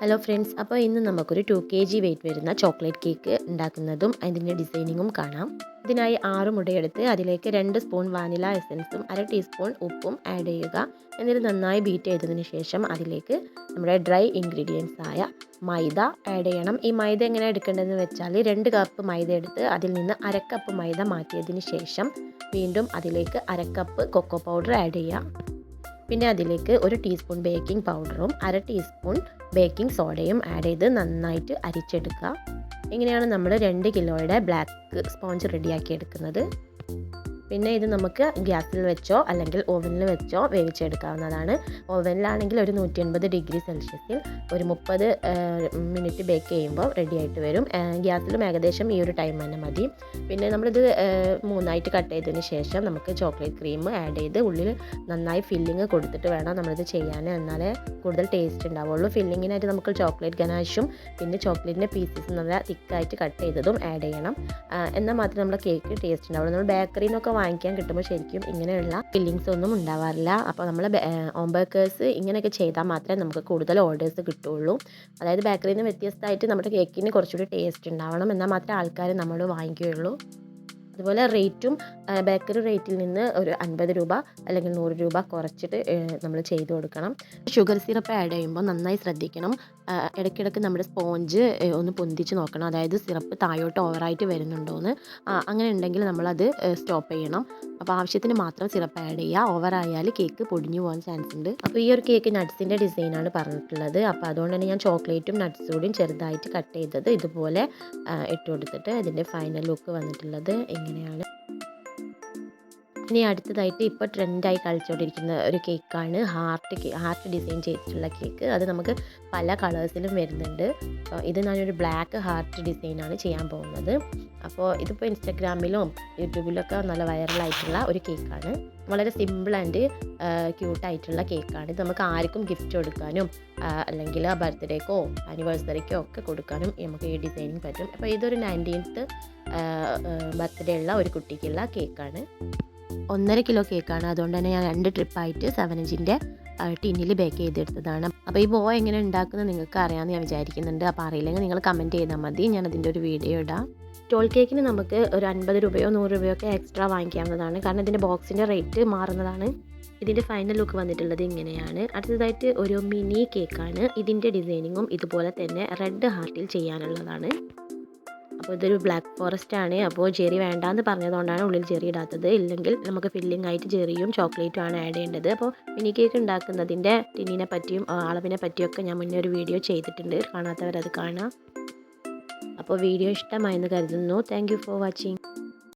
Hello friends അപ്പോൾ ഇന്ന് നമുക്കൊരു ടു കെ ജി വെയിറ്റ് വരുന്ന ചോക്ലേറ്റ് കേക്ക് ഉണ്ടാക്കുന്നതും അതിന്റെ ഡിസൈനിങ്ങും കാണാം. ഇതിനായി ആറ് മുടയെടുത്ത് അതിലേക്ക് രണ്ട് സ്പൂൺ വാനില എസൻസും അര ടീസ്പൂൺ ഉപ്പും ആഡ് ചെയ്യുക. എന്നിട്ട് നന്നായി ബീറ്റ് ചെയ്തതിന് ശേഷം അതിലേക്ക് നമ്മുടെ ഡ്രൈ ഇൻഗ്രീഡിയൻസ് ആയ മൈദ ആഡ് ചെയ്യണം. ഈ മൈദ എങ്ങനെ എടുക്കേണ്ടതെന്ന് വെച്ചാൽ രണ്ട് കപ്പ് മൈദ എടുത്ത് അതിൽ നിന്ന് അരക്കപ്പ് കപ്പ് മൈദ മാറ്റിയതിന് ശേഷം വീണ്ടും അതിലേക്ക് അരക്കപ്പ് കപ്പ് കൊക്കോ പൗഡർ ആഡ് ചെയ്യുക. പിന്നെ അതിലേക്ക് ഒരു ടീസ്പൂൺ ബേക്കിംഗ് പൗഡറും അര ടീസ്പൂൺ ബേക്കിംഗ് സോഡയും ആഡ് ചെയ്ത് നന്നായിട്ട് അരിച്ചെടുക്കുക. ഇങ്ങനെയാണ് നമ്മൾ രണ്ട് കിലോയുടെ ബ്ലാക്ക് സ്പോഞ്ച് റെഡിയാക്കി എടുക്കുന്നത്. പിന്നെ ഇത് നമുക്ക് ഗ്യാസിൽ വെച്ചോ അല്ലെങ്കിൽ ഓവനിൽ വെച്ചോ വേവിച്ചെടുക്കാവുന്നതാണ്. ഓവനിലാണെങ്കിൽ ഒരു നൂറ്റി എൺപത് ഡിഗ്രി സെൽഷ്യസിൽ ഒരു മുപ്പത് മിനിറ്റ് ബേക്ക് ചെയ്യുമ്പോൾ റെഡി ആയിട്ട് വരും ഗ്യാസിലും ഏകദേശം ഈ ഒരു ടൈം തന്നെ മതി. പിന്നെ നമ്മളിത് മൂന്നായിട്ട് കട്ട് ചെയ്തതിന് ശേഷം നമുക്ക് ചോക്ലേറ്റ് ക്രീം ആഡ് ചെയ്ത് ഉള്ളിൽ നന്നായി ഫില്ലിങ് കൊടുത്തിട്ട് വേണം നമ്മളിത് ചെയ്യാൻ. എന്നാലേ കൂടുതൽ ടേസ്റ്റ് ഉണ്ടാവുള്ളൂ. ഫില്ലിങ്ങിനായിട്ട് നമുക്ക് ചോക്ലേറ്റ് ഗനാഷും പിന്നെ ചോക്ലേറ്റിന്റെ പീസസ് നല്ല തിക്കായിട്ട് കട്ട് ചെയ്തതും ആഡ് ചെയ്യണം. എന്നാൽ മാത്രമേ നമ്മുടെ കേക്ക് ടേസ്റ്റ് ഉണ്ടാവുള്ളൂ. നമ്മൾ ബേക്കറിയിൽ നിന്നൊക്കെ വാങ്ങിക്കാൻ കിട്ടുമ്പോൾ ശരിക്കും ഇങ്ങനെയുള്ള ഫില്ലിങ്സ് ഒന്നും ഉണ്ടാവാറില്ല. അപ്പോൾ നമ്മൾ ഓംബേക്കേഴ്സ് ബേക്കേഴ്സ് ഇങ്ങനെയൊക്കെ ചെയ്താൽ മാത്രമേ നമുക്ക് കൂടുതൽ ഓർഡേഴ്സ് കിട്ടുള്ളൂ. അതായത് ബേക്കറിയിൽ നിന്ന് വ്യത്യസ്തമായിട്ട് നമ്മുടെ കേക്കിന് കുറച്ചുകൂടി ടേസ്റ്റ് ഉണ്ടാവണം. എന്നാൽ മാത്രമേ ആൾക്കാർ നമ്മൾ വാങ്ങിക്കുകയുള്ളൂ. അതുപോലെ റേറ്റും ബേക്കറി റേറ്റിൽ നിന്ന് ഒരു അൻപത് രൂപ അല്ലെങ്കിൽ നൂറ് രൂപ കുറച്ചിട്ട് നമ്മൾ ചെയ്തു കൊടുക്കണം. ഷുഗർ സിറപ്പ് ആഡ് ചെയ്യുമ്പോൾ നന്നായി ശ്രദ്ധിക്കണം. ഇടയ്ക്കിടയ്ക്ക് നമ്മുടെ സ്പോഞ്ച് ഒന്ന് പൊന്തിച്ച് നോക്കണം. അതായത് സിറപ്പ് താഴോട്ട് ഓവറായിട്ട് വരുന്നുണ്ടോയെന്ന് അങ്ങനെ ഉണ്ടെങ്കിൽ നമ്മളത് സ്റ്റോപ്പ് ചെയ്യണം. അപ്പോൾ ആവശ്യത്തിന് മാത്രം സിറപ്പ് ആഡ് ചെയ്യുക. ഓവറായാൽ കേക്ക് പൊടിഞ്ഞു പോകാൻ ചാൻസ് ഉണ്ട്. അപ്പോൾ ഈ ഒരു കേക്ക് നട്ട്സിന്റെ ഡിസൈനാണ് പറഞ്ഞിട്ടുള്ളത്. അപ്പോൾ അതുകൊണ്ട് തന്നെ ഞാൻ ചോക്ലേറ്റും നട്ട്സ് കൂടിയും ചെറുതായിട്ട് കട്ട് ചെയ്തത് ഇതുപോലെ ഇട്ട് കൊടുത്തിട്ട് ഇതിന്റെ ഫൈനൽ ലുക്ക് വന്നിട്ടുള്ളത് എങ്ങനെയാണ് ഇനി അടുത്തതായിട്ട് ഇപ്പോൾ ട്രെൻഡായി കളിച്ചുകൊണ്ടിരിക്കുന്ന ഒരു കേക്കാണ് ഹാർട്ട് ഹാർട്ട് ഡിസൈൻ ചെയ്തിട്ടുള്ള കേക്ക്. അത് നമുക്ക് പല കളേഴ്സിലും വരുന്നുണ്ട്. ഇത് ഞാനൊരു ബ്ലാക്ക് ഹാർട്ട് ഡിസൈൻ ആണ് ചെയ്യാൻ പോകുന്നത്. അപ്പോൾ ഇതിപ്പോൾ ഇൻസ്റ്റഗ്രാമിലും യൂട്യൂബിലൊക്കെ നല്ല വൈറലായിട്ടുള്ള ഒരു കേക്കാണ്. വളരെ സിമ്പിൾ ആൻഡ് ക്യൂട്ടായിട്ടുള്ള കേക്കാണ്. ഇത് നമുക്ക് ആർക്കും ഗിഫ്റ്റ് കൊടുക്കാനും അല്ലെങ്കിൽ ബർത്ത്ഡേക്കോ ആനിവേഴ്സറിക്കോ ഒക്കെ കൊടുക്കാനും നമുക്ക് ഈ ഡിസൈനിങ് പറ്റും. അപ്പോൾ ഇതൊരു നയന്റീൻത്ത് ബർത്ത്ഡേ ഉള്ള ഒരു കുട്ടിക്കുള്ള കേക്കാണ് ഒന്നര കിലോ കേക്കാണ് അതുകൊണ്ട് തന്നെ ഞാൻ രണ്ട് ട്രിപ്പായിട്ട് സെവൻ ഇഞ്ചിന്റെ ടിന്നിൽ ബേക്ക് ചെയ്തെടുത്തതാണ്. അപ്പോൾ ഈ ബോ എങ്ങനെ ഉണ്ടാക്കുന്നത് നിങ്ങൾക്ക് അറിയാമെന്ന് ഞാൻ വിചാരിക്കുന്നുണ്ട്. അപ്പോൾ അറിയില്ലെങ്കിൽ നിങ്ങൾ കമന്റ് ചെയ്താൽ മതി. ഞാൻ അതിന്റെ ഒരു വീഡിയോ ഇടാം. ടോൾ കേക്കിന് നമുക്ക് ഒരു അൻപത് രൂപയോ നൂറ് രൂപയോ ഒക്കെ എക്സ്ട്രാ വാങ്ങിക്കാവുന്നതാണ്. കാരണം ഇതിന്റെ ബോക്സിന്റെ റേറ്റ് മാറുന്നതാണ്. ഇതിന്റെ ഫൈനൽ ലുക്ക് വന്നിട്ടുള്ളത് ഇങ്ങനെയാണ്. അടുത്തതായിട്ട് ഒരു മിനി കേക്കാണ് ഇതിന്റെ ഡിസൈനിങ്ങും ഇതുപോലെ തന്നെ റെഡ് ഹാർട്ടിൽ ചെയ്യാനുള്ളതാണ്. അപ്പോൾ ഇതൊരു ബ്ലാക്ക് ഫോറസ്റ്റ് ആണ്. അപ്പോൾ ചെറി വേണ്ടാന്ന് പറഞ്ഞതുകൊണ്ടാണ് ഉള്ളിൽ ചെറി ഇടാത്തത്. ഇല്ലെങ്കിൽ നമുക്ക് ഫില്ലിംഗ് ആയിട്ട് ചെറിയും ചോക്ലേറ്റും ആണ് ആഡ് ചെയ്യേണ്ടത്. അപ്പോൾ മിനി കേക്ക് ഉണ്ടാക്കുന്നതിന്റെ ടിന്നിനെ പറ്റിയും അളവിനെ പറ്റിയൊക്കെ ഞാൻ മുന്നേ ഒരു വീഡിയോ ചെയ്തിട്ടുണ്ട്. കാണാത്തവരത് കാണാം. അപ്പോൾ വീഡിയോ ഇഷ്ടമായെന്ന് കരുതുന്നു. Thank for watching